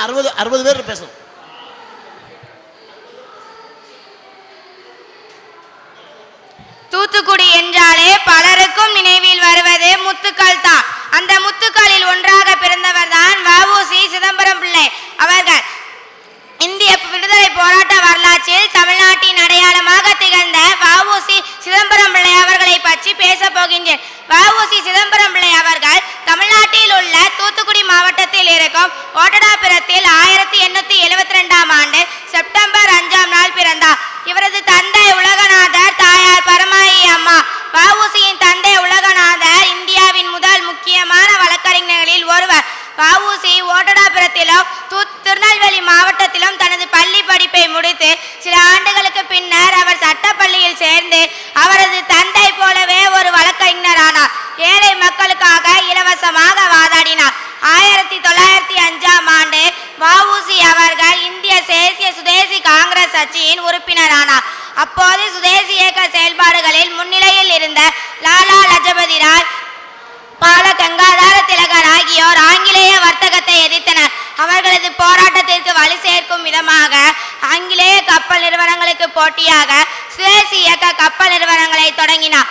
நான் அறுபது அறுபது பேர் பேசணும். தூத்துக்குடி என்றாலே பலருக்கும் நினைவில் வருவது முத்துக்கள் தான். அந்த முத்துக்களில் ஒன்றாக பிறந்தவர் தான் வஉசி சிதம்பரம் பிள்ளை. அவர்கள் இந்திய விடுதலை போராட்ட வரலாற்றில் தமிழ்நாட்டின் அடையாளமாக திகழ்ந்த வஉசி சிதம்பரம் பிள்ளை அவர்களை பற்றி பேச போகின்றேன். வஉசி சிதம்பரம் பிள்ளை அவர்கள் தமிழ்நாட்டில் உள்ள தூத்துக்குடி மாவட்டத்தில் இருக்கும் ஓட்ட கட்சியின் உறுப்பினரானார் அப்போது சுதேசி இயக்க செயல்பாடுகளில் முன்னிலையில் இருந்த லாலா லஜபதி ராய் பால கங்காதார திலகர் ஆகியோர் ஆங்கிலேய வர்த்தகத்தை எதிர்த்தனர். அவர்களது போராட்டத்திற்கு வழி சேர்க்கும் விதமாக ஆங்கிலேய கப்பல் நிறுவனங்களுக்கு போட்டியாக சுதேசி இயக்க கப்பல் நிறுவனங்களை தொடங்கினார்.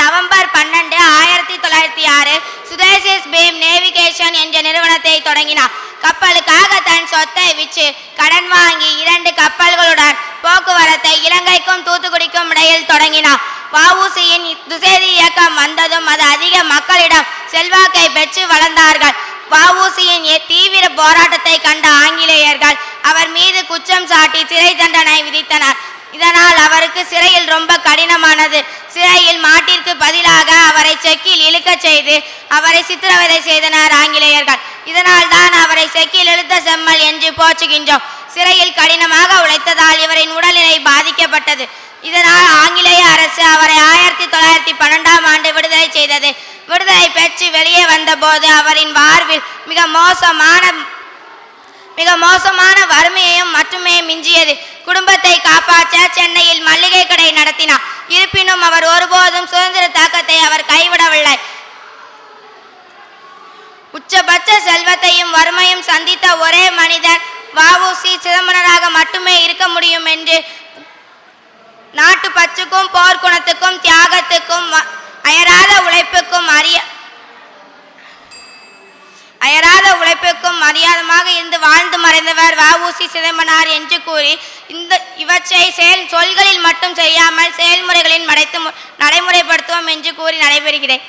நவம்பர் பன்னெண்டு ஆயிரத்தி தொள்ளாயிரத்தி ஆறு சுதேசிஸ் பீம் நேவிகேஷன் என்ற நிறுவனத்தை தொடங்கினார். கப்பலுக்காக தன் சொத்தை விற்று கடன் வாங்கி இரண்டு கப்பல்களுடன் போக்குவரத்தை இலங்கைக்கும் தூத்துக்குடிக்கும் இடையில் தொடங்கினார் வவுசியின் துசேதி இயக்கம் வந்ததும் அது அதிக மக்களிடம் செல்வாக்கை பெற்று வளர்ந்தார்கள். வவுசியின் தீவிர போராட்டத்தை கண்ட ஆங்கிலேயர்கள் அவர் மீது குற்றம் சாட்டி சிறை தண்டனை விதித்தனர். இதனால் அவருக்கு சிறையில் ரொம்ப கடினமானது. சிறையில் மாட்டிற்கு பதிலாக அவரை செக்கில் இழுக்கச் செய்து அவரை சித்திரவதை செய்தனர் ஆங்கிலேயர்கள். இதனால் தான் அவரை செக்கில் இழுத்த செம்மல் என்று போற்றுகின்றோம். சிறையில் கடினமாக உழைத்ததால் இவரின் உடல்நிலை பாதிக்கப்பட்டது. இதனால் ஆங்கிலேய அரசு அவரை ஆயிரத்தி தொள்ளாயிரத்தி பன்னெண்டாம் ஆண்டு விடுதலை செய்தது. விடுதலை பெற்று வெளியே வந்தபோது அவரின் வாழ்வில் மிக மோசமான மிக மோசமான வறுமையையும் மட்டுமே மிஞ்சியது. குடும்பத்தை காப்பாற்ற சென்னையில் மல்லிகை கடை நடத்தினார். இருப்பினும் அவர் ஒருபோதும் சுதந்திர மனிதர் வஉசி சிதம்பரனாக மட்டுமே இருக்க முடியும் என்று நாட்டு பச்சுக்கும் போர்க்குணத்துக்கும் தியாகத்துக்கும் அயராத உழைப்புக்கும் அறிய அயராத உழைப்புக்கும் மரியாதமாக இருந்து வாழ்ந்து மறைந்தவர் வஉசி சிதம்பனார் என்று கூறி இந்த இவற்றை செயல் சொல்களில் மட்டும் செய்யாமல் செயல்முறைகளில் மடைத்து நடைமுறைப்படுத்துவோம் என்று கூறி நடைபெறுகிறேன்.